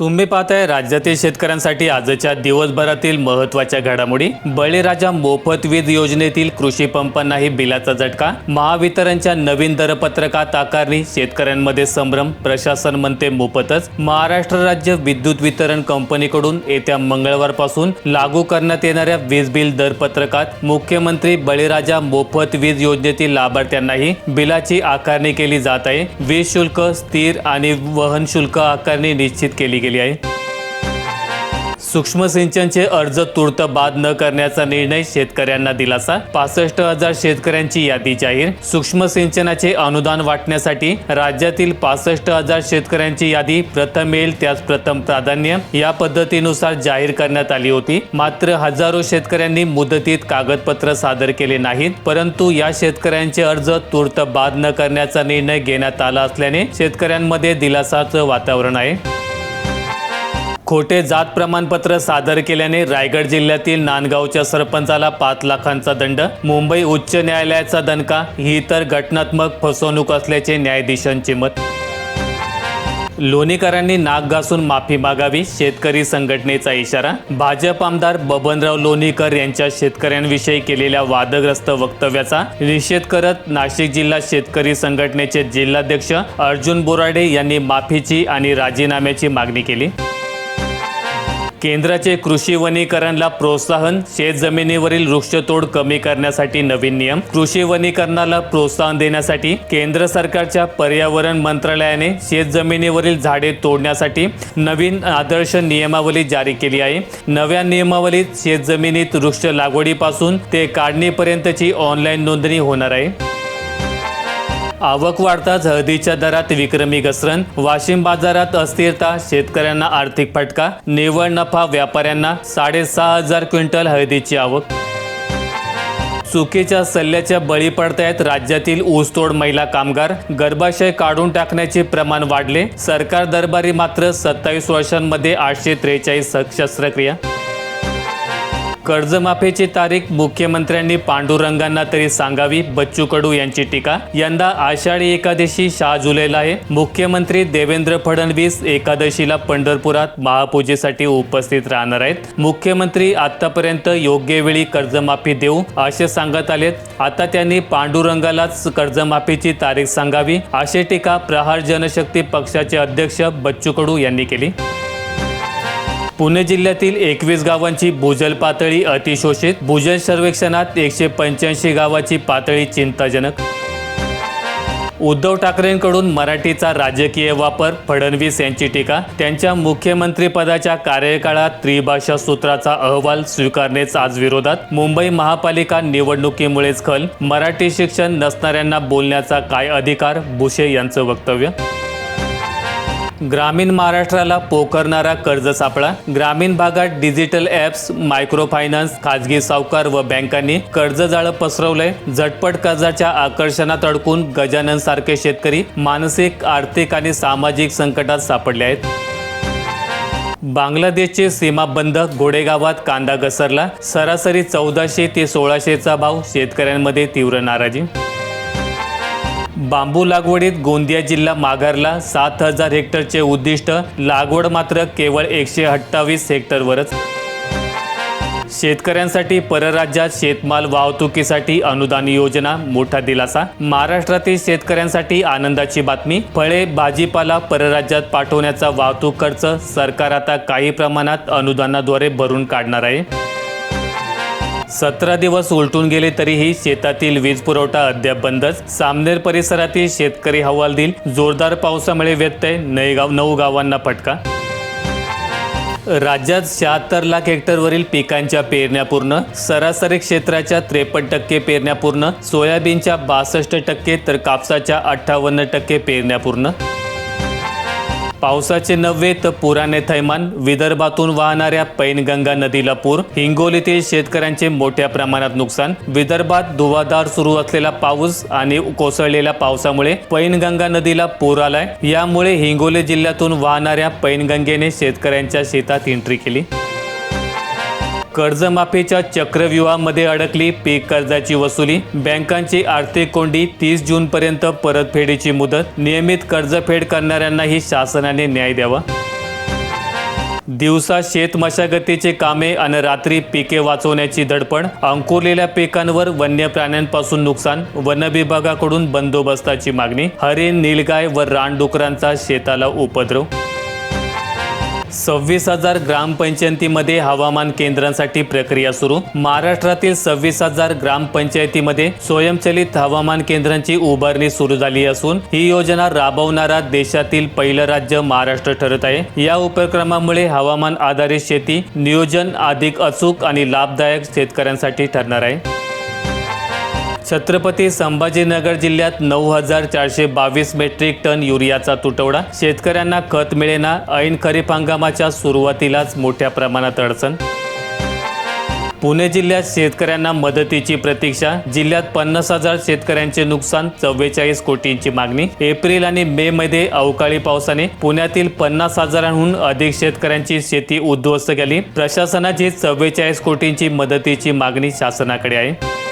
तुम्ही पाहताय राज्यातील शेतकऱ्यांसाठी आजच्या दिवसभरातील महत्त्वाच्या घडामोडी. बळीराजा मोफत वीज योजनेतील कृषी पंपांनाही बिलाचा झटका. महावितरणच्या नवीन दरपत्रकात आकारणी शेतकऱ्यांमध्ये संभ्रम. प्रशासन म्हणते मोफतच. महाराष्ट्र राज्य विद्युत वितरण कंपनीकडून येत्या मंगळवारपासून लागू करण्यात येणाऱ्या वीज बिल दरपत्रकात मुख्यमंत्री बळीराजा मोफत वीज योजनेतील लाभार्थ्यांनाही बिलाची आकारणी केली जात आहे. वीज शुल्क स्थिर आणि वहन शुल्क आकारणी निश्चित केली केली आहे. सूक्ष्म सिंचनचे अर्ज तूर्त बाद न करण्याचा निर्णय शेतकऱ्यांना दिलासा. पासष्ट हजार शेतकऱ्यांची यादी जाहीर. सूक्ष्म सिंचनाचे अनुदान वाटण्यासाठी राज्यातील पासष्ट हजार शेतकऱ्यांची यादी प्रथम येईल त्यास प्रथम प्राधान्य या पद्धतीनुसार जाहीर करण्यात आली होती. मात्र हजारो शेतकऱ्यांनी मुदतीत कागदपत्र सादर केले नाहीत परंतु या शेतकऱ्यांचे अर्ज तूर्त बाद न करण्याचा निर्णय घेण्यात आला असल्याने शेतकऱ्यांमध्ये दिलासाचं वातावरण आहे. खोटे जात प्रमाणपत्र सादर केल्याने रायगड जिल्ह्यातील नांदगावच्या सरपंचाला पाच लाखांचा दंड मुंबई उच्च न्यायालयाचा दणका ही तर घटनात्मक फसवणूक असल्याचे न्यायाधीशांचे मत. लोणीकरांनी नाक घासून माफी मागावी शेतकरी संघटनेचा इशारा. भाजप आमदार बबनराव लोणीकर यांच्या शेतकऱ्यांविषयी केलेल्या वादग्रस्त वक्तव्याचा निषेध करत नाशिक जिल्हा शेतकरी संघटनेचे जिल्हाध्यक्ष अर्जुन बोराडे यांनी माफीची आणि राजीनाम्याची मागणी केली. केंद्राचे कृषी वनीकरणला प्रोत्साहन शेत जमिनीवरील वृक्षतोड कमी करण्यासाठी नवीन नियम कृषी वनीकरणाला प्रोत्साहन देण्यासाठी केंद्र सरकारच्या पर्यावरण मंत्रालयाने शेत जमिनीवरील झाडे तोडण्यासाठी नवीन आदर्श नियमावली जारी केली आहे. नव्या नियमावलीत शेत जमिनीत वृक्ष लागवडीपासून ते काढणीपर्यंतची ऑनलाईन नोंदणी होणार आहे. आवक वाढताच हळदीच्या दरात विक्रमी घसरण वाशिम बाजारात अस्थिरता शेतकऱ्यांना आर्थिक फटका निव्वळ नफा व्यापाऱ्यांना साडेसहा हजार क्विंटल हळदीची आवक. चुकीच्या सल्ल्याच्या बळी पडतायत राज्यातील ऊसतोड महिला कामगार. गर्भाशय काढून टाकण्याचे प्रमाण वाढले. सरकार दरबारी मात्र सत्तावीस वर्षांमध्ये आठशे त्रेचाळीस शस्त्रक्रिया कर्जमाफीची तारीख मुख्यमंत्र्यांनी पांडुरंगांना तरी सांगावी बच्चू कडू यांची टीका. यंदा आषाढी एकादशी सहा जुलैला आहे. मुख्यमंत्री देवेंद्र फडणवीस एकादशीला पंढरपुरात महापूजेसाठी उपस्थित राहणार आहेत. मुख्यमंत्री आतापर्यंत योग्य वेळी कर्जमाफी देऊ असे सांगत आलेत. आता त्यांनी पांडुरंगालाच कर्जमाफीची तारीख सांगावी अशी टीका प्रहार जनशक्ती पक्षाचे अध्यक्ष बच्चू कडू यांनी केली. पुणे जिल्ह्यातील एकवीस गावांची भूजल पातळी अतिशोषित. भूजल सर्वेक्षणात एकशे पंच्याऐंशी गावाची पातळी चिंताजनक. उद्धव ठाकरेंकडून मराठीचा राजकीय वापर फडणवीस यांची टीका. त्यांच्या मुख्यमंत्रीपदाच्या कार्यकाळात त्रिभाषा सूत्राचा अहवाल स्वीकारण्याचा आज विरोधात. मुंबई महापालिका निवडणुकीमुळेच खल. मराठी शिक्षण नसणाऱ्यांना बोलण्याचा काय अधिकार? भुसे यांचं वक्तव्य. ग्रामीण महाराष्ट्राला पोखरणारा कर्ज सापळा. ग्रामीण भागात डिजिटल ॲप्स मायक्रो फायनान्स खाजगी सावकार व बँकांनी कर्ज जाळं पसरवलंय. झटपट कर्जाच्या आकर्षणात अडकून गजानन सारखे शेतकरी मानसिक आर्थिक आणि सामाजिक संकटात सापडले आहेत. बांगलादेशचे सीमा घोडेगावात कांदा घसरला. सरासरी चौदाशे ते सोळाशेचा भाव शेतकऱ्यांमध्ये तीव्र नाराजी. बांबू लागवडीत गोंदिया जिल्हा माघारला सात हजार हेक्टरचे उद्दिष्ट लागवड मात्र केवळ एकशे अठ्ठावीस हेक्टरवरच. शेतकऱ्यांसाठी परराज्यात शेतमाल वाहतुकीसाठी अनुदान योजना मोठा दिलासा. महाराष्ट्रातील शेतकऱ्यांसाठी आनंदाची बातमी फळे भाजीपाला परराज्यात पाठवण्याचा वाहतूक खर्च सरकार आता काही प्रमाणात अनुदानाद्वारे भरून काढणार आहे. सतरा दिवस उलटून गेले तरीही शेतातील वीज पुरवठा अद्याप बंदच. सामनेर परिसरातील शेतकरी हवालदिल जोरदार पावसामुळे व्यत्यय. नयगाव नऊ गावांना फटका. राज्यात शहात्तर लाख हेक्टरवरील पिकांच्या पेरण्या पूर्ण. सरासरी क्षेत्राच्या त्रेपन्न टक्के पेरण्या पूर्ण. सोयाबीनच्या बासष्ट टक्के तर कापसाच्या अठ्ठावन्न टक्के पेरण्या पूर्ण. पावसाचे नव्हे तर पुराने थैमान. विदर्भातून वाहणाऱ्या पैनगंगा नदीला पूर. हिंगोलीतील शेतकऱ्यांचे मोठ्या प्रमाणात नुकसान. विदर्भात धुवाधार सुरू असलेला पाऊस आणि कोसळलेल्या पावसामुळे पैनगंगा नदीला पूर आलाय. यामुळे हिंगोली जिल्ह्यातून वाहणाऱ्या पैनगंगेने शेतकऱ्यांच्या शेतात एंट्री केली. कर्जमाफीच्या चक्रव्यूहामध्ये अडकली पीक कर्जाची वसुली. बँकांची आर्थिक कोंडी तीस जूनपर्यंत परतफेडीची मुदत. नियमित कर्जफेड करणाऱ्यांनाही शासनाने न्याय द्यावा. दिवसा शेत मशागतीचे कामे आणि रात्री पिके वाचवण्याची धडपड. अंकुरलेल्या पिकांवर वन्य प्राण्यांपासून नुकसान. वन विभागाकडून बंदोबस्ताची मागणी. हरिण नीलगाय व रानडुकरांचा शेताला उपद्रव. सव्वीस हजार ग्रामपंचायतीमध्ये हवामान केंद्रांसाठी प्रक्रिया सुरू. महाराष्ट्रातील सव्वीस हजार ग्रामपंचायतीमध्ये स्वयंचलित हवामान केंद्रांची उभारणी सुरू झाली असून ही योजना राबवणारा देशातील पहिलं राज्य महाराष्ट्र ठरत आहे. या उपक्रमामुळे हवामान आधारित शेती नियोजन अधिक अचूक आणि लाभदायक शेतकऱ्यांसाठी ठरणार आहे. छत्रपती संभाजीनगर जिल्ह्यात नऊ हजार चारशे बावीस मेट्रिक टन युरियाचा तुटवडा. शेतकऱ्यांना खत मिळेना ऐन खरीप हंगामाच्या सुरुवातीलाच मोठ्या प्रमाणात अडचण. पुणे जिल्ह्यात शेतकऱ्यांना मदतीची प्रतीक्षा जिल्ह्यात पन्नास हजार शेतकऱ्यांचे नुकसान चव्वेचाळीस कोटींची मागणी. एप्रिल आणि मे मध्ये अवकाळी पावसाने पुण्यातील पन्नास हजारांहून अधिक शेतकऱ्यांची शेती उद्ध्वस्त केली. प्रशासनाची चव्वेचाळीस कोटींची मदतीची मागणी शासनाकडे आहे.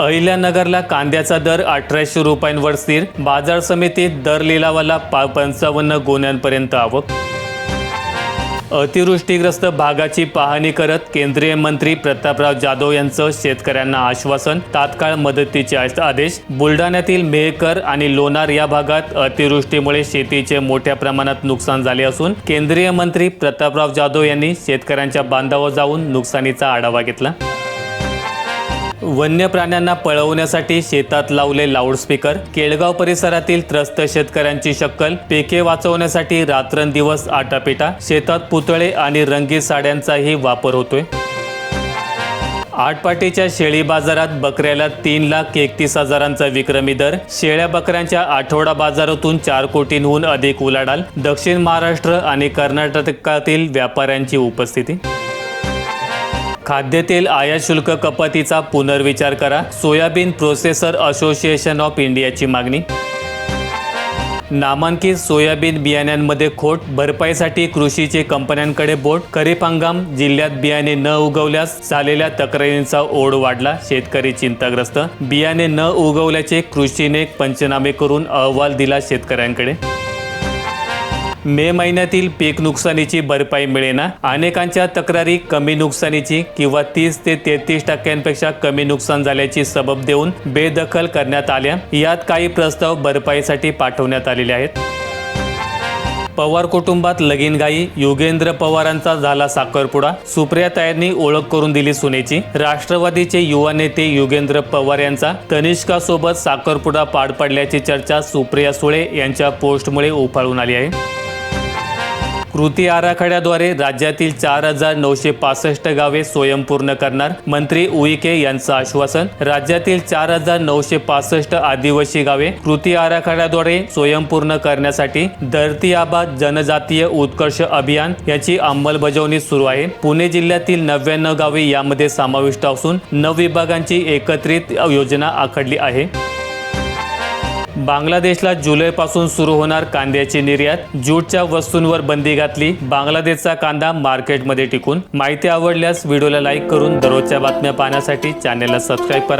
अहिल्यानगरला कांद्याचा दर अठराशे रुपयांवर स्थिर. बाजार समितीत दर लिलावाला पा पंचावन्न गोण्यांपर्यंत आवक. अतिवृष्टीग्रस्त भागाची पाहणी करत केंद्रीय मंत्री प्रतापराव जाधव यांचं शेतकऱ्यांना आश्वासन. तात्काळ मदतीचे आदेश. बुलढाण्यातील मेहकर आणि लोणार या भागात अतिवृष्टीमुळे शेतीचे मोठ्या प्रमाणात नुकसान झाले असून केंद्रीय मंत्री प्रतापराव जाधव यांनी शेतकऱ्यांच्या बांधावर जाऊन नुकसानीचा आढावा घेतला. वन्य प्राण्यांना पळवण्यासाठी शेतात लावले लाऊडस्पीकर. केळगाव परिसरातील त्रस्त शेतकऱ्यांची शक्कल. पिके वाचवण्यासाठी रात्रंदिवस आटापिटा. शेतात पुतळे आणि रंगीत साड्यांचाही वापर होतोय. आटपाटीच्या शेळी बाजारात बकऱ्याला तीन लाख एकतीस हजारांचा विक्रमी दर. शेळ्या बकऱ्यांच्या आठवडा बाजारातून चार कोटींहून अधिक उलाढाल. दक्षिण महाराष्ट्र आणि कर्नाटकातील व्यापाऱ्यांची उपस्थिती. खाद्यतेल आयात शुल्क कपातीचा पुनर्विचार करा. सोयाबीन प्रोसेसर असोसिएशन ऑफ इंडियाची मागणी. नामांकित सोयाबीन बियाण्यांमध्ये खोट भरपाईसाठी कृषीचे कंपन्यांकडे बोट. खरीप हंगाम जिल्ह्यात बियाणे न उगवल्यास झालेल्या तक्रारींचा ओढ वाढला शेतकरी चिंताग्रस्त. बियाणे न उगवल्याचे कृषीने पंचनामे करून अहवाल दिला शेतकऱ्यांकडे. मे महिन्यातील पीक नुकसानीची भरपाई मिळेना. अनेकांच्या तक्रारी कमी नुकसानीची किंवा तीस ते तेहतीस टक्क्यांपेक्षा कमी नुकसान झाल्याची सबब देऊन बेदखल करण्यात आल्या. यात काही प्रस्ताव भरपाईसाठी पाठवण्यात आलेले आहेत. पवार कुटुंबात लगीनगाई योगेंद्र पवारांचा झाला साखरपुडा. सुप्रियाताईंनी ओळख करून दिली सुनेची. राष्ट्रवादीचे युवा नेते योगेंद्र पवार यांचा तनिष्का सोबत साखरपुडा पार पडल्याची चर्चा सुप्रिया सुळे यांच्या पोस्टमुळे उफाळून आली आहे. कृती आराखड्याद्वारे राज्यातील चार हजार नऊशे पासष्ट गावे स्वयंपूर्ण करणार मंत्री उईके यांचं आश्वासन. राज्यातील चार हजार नऊशे पासष्ट आदिवासी गावे कृती आराखड्याद्वारे स्वयंपूर्ण करण्यासाठी धरती आबा जनजातीय उत्कर्ष अभियान याची अंमलबजावणी सुरू आहे. पुणे जिल्ह्यातील नव्याण्णव गावे यामध्ये समाविष्ट असून नऊ विभागांची एकत्रित योजना आखडली आहे. बांगलादेशला जुलैपासून सुरू होणार कांद्याची निर्यात. ज्यूटच्या वस्तूंवर बंदी घातली. बांगलादेशचा कांदा मार्केटमध्ये टिकून. माहिती आवडल्यास व्हिडिओला लाईक करून दररोजच्या बातम्या पाहण्यासाठी चॅनेलला सबस्क्राईब करा.